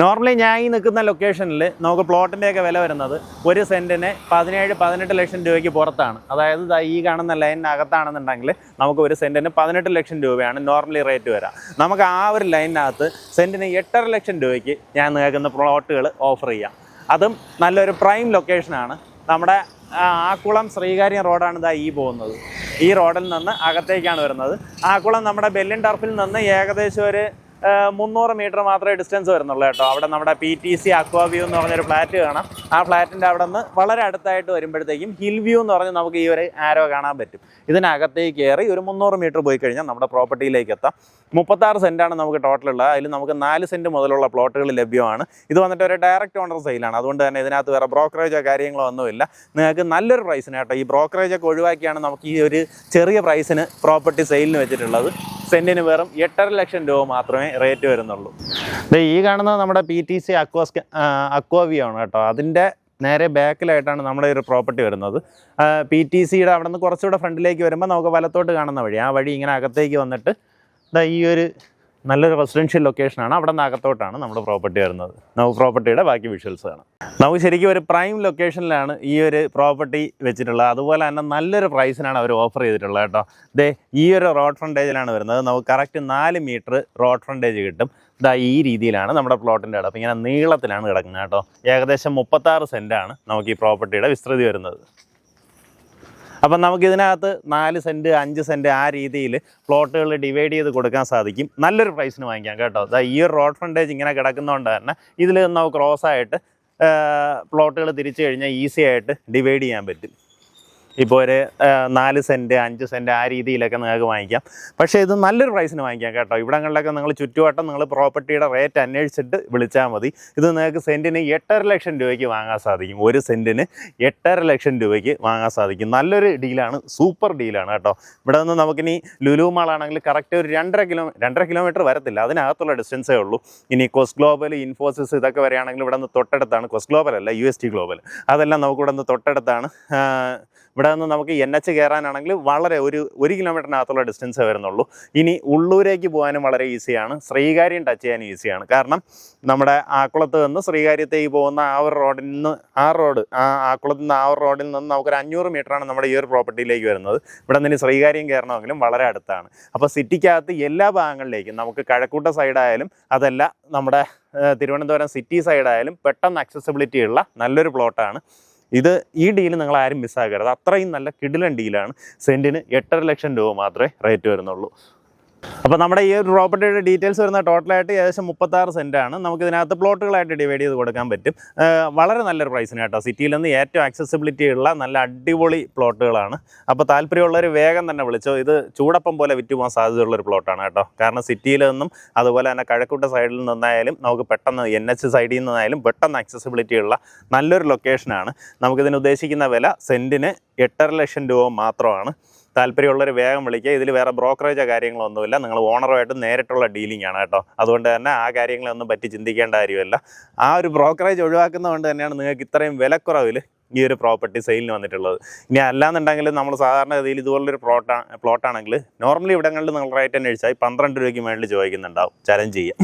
Normally ഞാൻ ഈ നിൽക്കുന്ന ലൊക്കേഷനിൽ നമുക്ക് പ്ലോട്ടിന്റെയൊക്കെ വില വരുന്നത് ഒരു സെന്റിന് പതിനേഴ് പതിനെട്ട് ലക്ഷം രൂപയ്ക്ക് പുറത്താണ്. അതായത് ഈ കാണുന്ന ലൈനിനകത്താണെന്നുണ്ടെങ്കിൽ നമുക്ക് ഒരു സെന്റിന് പതിനെട്ട് ലക്ഷം രൂപയാണ് നോർമലി റേറ്റ് വരാം. നമുക്ക് ആ ഒരു ലൈനിനകത്ത് സെന്റിന് എട്ടര ലക്ഷം രൂപയ്ക്ക് ഞാൻ നിൽക്കുന്ന പ്ലോട്ടുകൾ ഓഫർ ചെയ്യാം. അതും നല്ലൊരു പ്രൈം ലൊക്കേഷനാണ് നമ്മുടെ ആക്കുളം ശ്രീകാര്യം റോഡാണ് ഇതാ ഈ പോകുന്നത്. ഈ റോഡിൽ നിന്ന് അകത്തേക്കാണ് വരുന്നത്. ആക്കുളം നമ്മുടെ ബെല്ലിൻ ടർഫിൽ നിന്ന് ഏകദേശം ഒരു മുന്നൂറ് മീറ്റർ മാത്രമേ ഡിസ്റ്റൻസ് വരുന്നുള്ളൂ കേട്ടോ. അവിടെ നമ്മുടെ P T C aqua view എന്ന് പറഞ്ഞൊരു ഫ്ലാറ്റ് കാണാം. ആ ഫ്ലാറ്റിന്റെ അവിടെ നിന്ന് വളരെ അടുത്തായിട്ട് വരുമ്പോഴത്തേക്കും ഹിൽ വ്യൂ എന്ന് പറഞ്ഞ് നമുക്ക് ഈ ഒരു ആരോ കാണാൻ പറ്റും. ഇതിനകത്തേക്ക് കയറി ഒരു മുന്നൂറ് മീറ്റർ പോയി കഴിഞ്ഞാൽ നമ്മുടെ പ്രോപ്പർട്ടിയിലേക്ക് എത്താം. മുപ്പത്താറ് സെന്റാണ് നമുക്ക് ടോട്ടൽ ഉള്ളത്. അതിൽ നമുക്ക് നാല് സെന്റ് മുതലുള്ള പ്ലോട്ടുകൾ ലഭ്യമാണ്. ഇത് വന്നിട്ട് ഒരു ഡയറക്റ്റ് ഓണർ സെയിലാണ് അതുകൊണ്ട് തന്നെ ഇതിനകത്ത് വേറെ ബ്രോക്കറേജോ കാര്യങ്ങളോ ഒന്നുമില്ല. നിങ്ങൾക്ക് നല്ലൊരു പ്രൈസിന് കേട്ടോ. ഈ ബ്രോക്കറേജൊക്കെ ഒഴിവാക്കിയാണ് നമുക്ക് ഈ ഒരു ചെറിയ പ്രൈസിന് പ്രോപ്പർട്ടി സെയിലിന് വെച്ചിട്ടുള്ളത്. സെന്റിന് വെറും എട്ടര ലക്ഷം രൂപ മാത്രമേ റേറ്റ് വരുന്നുള്ളൂ. അതെ ഈ കാണുന്നത് നമ്മുടെ പി ടി സി അക്വാസ്ക അക്വാവിയോ ആണ് കേട്ടോ. അതിന്റെ നേരെ ബാക്കിലായിട്ടാണ് നമ്മുടെ ഒരു പ്രോപ്പർട്ടി വരുന്നത്. പി ടി സിയുടെ അവിടെ നിന്ന് കുറച്ചുകൂടെ ഫ്രണ്ടിലേക്ക് വരുമ്പോൾ നമുക്ക് വലത്തോട്ട് കാണുന്ന വഴി ആ വഴി ഇങ്ങനെ അകത്തേക്ക് വന്നിട്ട് ഈ ഒരു നല്ലൊരു റെസിഡൻഷ്യൽ ലൊക്കേഷനാണ് അവിടെ നിന്ന് അകത്തോട്ടാണ് നമ്മുടെ പ്രോപ്പർട്ടി വരുന്നത്. നമുക്ക് പ്രോപ്പർട്ടിയുടെ ബാക്കി വിഷ്വൽസ് ആണ് നമുക്ക് ശരിക്കും ഒരു പ്രൈം ലൊക്കേഷനിലാണ് ഈ ഒരു പ്രോപ്പർട്ടി വെച്ചിട്ടുള്ളത്. അതുപോലെ തന്നെ നല്ലൊരു പ്രൈസിനാണ് അവർ ഓഫർ ചെയ്തിട്ടുള്ളത് കേട്ടോ. ദേ ഈ ഒരു റോഡ് ഫ്രണ്ടേജിലാണ് വരുന്നത്. നമുക്ക് കറക്റ്റ് നാല് മീറ്റർ റോഡ് ഫ്രണ്ടേജ് കിട്ടും. ഇതാ ഈ രീതിയിലാണ് നമ്മുടെ പ്ലോട്ടിന്റെ അടപ്പ്. ഇങ്ങനെ നീളത്തിലാണ് കിടക്കുന്നത് കേട്ടോ. ഏകദേശം മുപ്പത്താറ് സെന്റാണ് നമുക്ക് ഈ പ്രോപ്പർട്ടിയുടെ വിസ്തൃതി വരുന്നത്. അപ്പം നമുക്കിതിനകത്ത് നാല് സെന്റ് അഞ്ച് സെന്റ് ആ രീതിയിൽ പ്ലോട്ടുകൾ ഡിവൈഡ് ചെയ്ത് കൊടുക്കാൻ സാധിക്കും. നല്ലൊരു പ്രൈസിന് വാങ്ങിക്കാം കേട്ടോ. ഈ റോഡ് ഫ്രണ്ടേജ് ഇങ്ങനെ കിടക്കുന്നതുകൊണ്ട് തന്നെ ഇതിൽ നമുക്ക് ക്രോസ് ആയിട്ട് പ്ലോട്ടുകൾ തിരിച്ചു കഴിഞ്ഞാൽ ഈസി ആയിട്ട് ഡിവൈഡ് ചെയ്യാൻ പറ്റും. ഇപ്പോൾ ഒരു നാല് സെന്റ് അഞ്ച് സെന്റ് ആ രീതിയിലൊക്കെ നിങ്ങൾക്ക് വാങ്ങിക്കാം. പക്ഷേ ഇത് നല്ലൊരു പ്രൈസിന് വാങ്ങിക്കാം കേട്ടോ. ഇവിടങ്ങളിലൊക്കെ നിങ്ങൾ ചുറ്റുവട്ടം നിങ്ങൾ പ്രോപ്പർട്ടിയുടെ റേറ്റ് അന്വേഷിച്ചിട്ട് വിളിച്ചാൽ മതി. ഇത് നിങ്ങൾക്ക് സെന്റിന് എട്ടര ലക്ഷം രൂപയ്ക്ക് വാങ്ങാൻ സാധിക്കും. ഒരു സെന്റിന് എട്ടര ലക്ഷം രൂപയ്ക്ക് വാങ്ങാൻ സാധിക്കും. നല്ലൊരു ഡീലാണ് സൂപ്പർ ഡീലാണ് കേട്ടോ. ഇവിടെ നിന്ന് നമുക്കിനി ലുലു മാളാണെങ്കിൽ കറക്റ്റ് ഒരു രണ്ടര കിലോ രണ്ടര കിലോമീറ്റർ വരത്തില്ല. അതിനകത്തുള്ള ഡിസ്റ്റൻസേ ഉള്ളൂ. ഇനി കൊസ് ഗ്ലോബൽ ഇൻഫോസിസ് ഇതൊക്കെ വരെയാണെങ്കിൽ ഇവിടെ നിന്ന് തൊട്ടടുത്താണ്. കൊസ് ഗ്ലോബൽ അല്ല യു എസ് ടി ഗ്ലോബൽ അതെല്ലാം നമുക്ക് ഇവിടെ നിന്ന് തൊട്ടടുത്താണ്. ഇവിടെ നിന്ന് നമുക്ക് എൻ എച്ച് കയറാനാണെങ്കിൽ വളരെ ഒരു ഒരു കിലോമീറ്ററിനകത്തുള്ള ഡിസ്റ്റൻസേ വരുന്നുള്ളൂ. ഇനി ഉള്ളൂരേക്ക് പോകാനും വളരെ ഈസിയാണ് ശ്രീകാര്യം ടച്ച് ചെയ്യാനും ഈസിയാണ് കാരണം നമ്മുടെ ആക്കുളത്ത് നിന്ന് ശ്രീകാര്യത്തേക്ക് പോകുന്ന ആ ഒരു റോഡിൽ നിന്ന് ആ റോഡ് ആ ആക്കുളത്ത് നിന്ന് ആ ഒരു റോഡിൽ നിന്ന് നമുക്കൊരു അഞ്ഞൂറ് മീറ്ററാണ് നമ്മുടെ ഈ ഒരു പ്രോപ്പർട്ടിയിലേക്ക് വരുന്നത്. ഇവിടെ നിന്ന് ശ്രീകാര്യം കയറണമെങ്കിലും വളരെ അടുത്താണ്. അപ്പോൾ സിറ്റിക്കകത്ത് എല്ലാ ഭാഗങ്ങളിലേക്കും നമുക്ക് കഴക്കൂട്ട സൈഡായാലും അതല്ല നമ്മുടെ തിരുവനന്തപുരം സിറ്റി സൈഡായാലും പെട്ടെന്ന് അക്സസിബിലിറ്റി ഉള്ള നല്ലൊരു പ്ലോട്ടാണ് ഇത് ഈ ഡീൽ നിങ്ങൾ ആരും മിസ്സാക്കരുത് അത്രയും നല്ല കിടിലൻ ഡീലാണ് സെന്റിന് എട്ടര ലക്ഷം രൂപ മാത്രമേ റേറ്റ് വരുന്നുള്ളൂ. അപ്പോൾ നമ്മുടെ ഈ ഒരു പ്രോപ്പർട്ടിയുടെ ഡീറ്റെയിൽസ് വരുന്ന ടോട്ടലായിട്ട് ഏകദേശം മുപ്പത്താറ് സെന്റാണ്. നമുക്ക് ഇതിനകത്ത് പ്ലോട്ടുകളായിട്ട് ഡിവൈഡ് ചെയ്ത് കൊടുക്കാൻ പറ്റും. വളരെ നല്ലൊരു പ്രൈസിന് കേട്ടോ. സിറ്റിയിൽ നിന്ന് ഏറ്റവും ആക്സസിബിലിറ്റി ഉള്ള നല്ല അടിപൊളി പ്ലോട്ടുകളാണ്. അപ്പോൾ താല്പര്യമുള്ളവർ വേഗം തന്നെ വിളിച്ചോ. ഇത് ചൂടപ്പം പോലെ വിറ്റ് പോകാൻ സാധ്യതയുള്ളൊരു പ്ലോട്ടാണ് കേട്ടോ. കാരണം സിറ്റിയിൽ നിന്നും അതുപോലെ തന്നെ കഴക്കൂട്ട സൈഡിൽ നിന്നായാലും നമുക്ക് പെട്ടെന്ന് എൻ എച്ച് സൈഡിൽ നിന്നായാലും പെട്ടെന്ന് ആക്സസിബിലിറ്റി ഉള്ള നല്ലൊരു ലൊക്കേഷനാണ് നമുക്കിതിന് ഉദ്ദേശിക്കുന്ന വില സെന്റിന് എട്ടര ലക്ഷം രൂപ മാത്രമാണ്. താല്പര്യമുള്ളവർ വേഗം വിളിക്കുക. ഇതിൽ വേറെ ബ്രോക്കറേജോ കാര്യങ്ങളോ ഒന്നുമില്ല നിങ്ങൾ ഓണറുമായിട്ട് നേരിട്ടുള്ള ഡീലിംഗ് ആണ് കേട്ടോ. അതുകൊണ്ട് തന്നെ ആ കാര്യങ്ങളൊന്നും പറ്റി ചിന്തിക്കേണ്ട കാര്യമില്ല. ആ ഒരു ബ്രോക്കറേജ് ഒഴിവാക്കുന്നതുകൊണ്ട് തന്നെയാണ് നിങ്ങൾക്ക് ഇത്രയും വിലക്കുറവിൽ ഈ ഒരു പ്രോപ്പർട്ടി സെയിലിന് വന്നിട്ടുള്ളത്. ഇനി അല്ലാന്നുണ്ടെങ്കിൽ നമ്മൾ സാധാരണ ഗതിയിൽ ഇതുപോലൊരു പ്ലോട്ടാ പ്ലോട്ടാണെങ്കിൽ നോർമലി ഇവിടങ്ങളിൽ നിങ്ങൾ റേറ്റ് അന്വേഷിച്ചാൽ പന്ത്രണ്ട് രൂപയ്ക്ക് മേളിൽ ചോദിക്കുന്നുണ്ടാവും. ചലഞ്ച് ചെയ്യാം.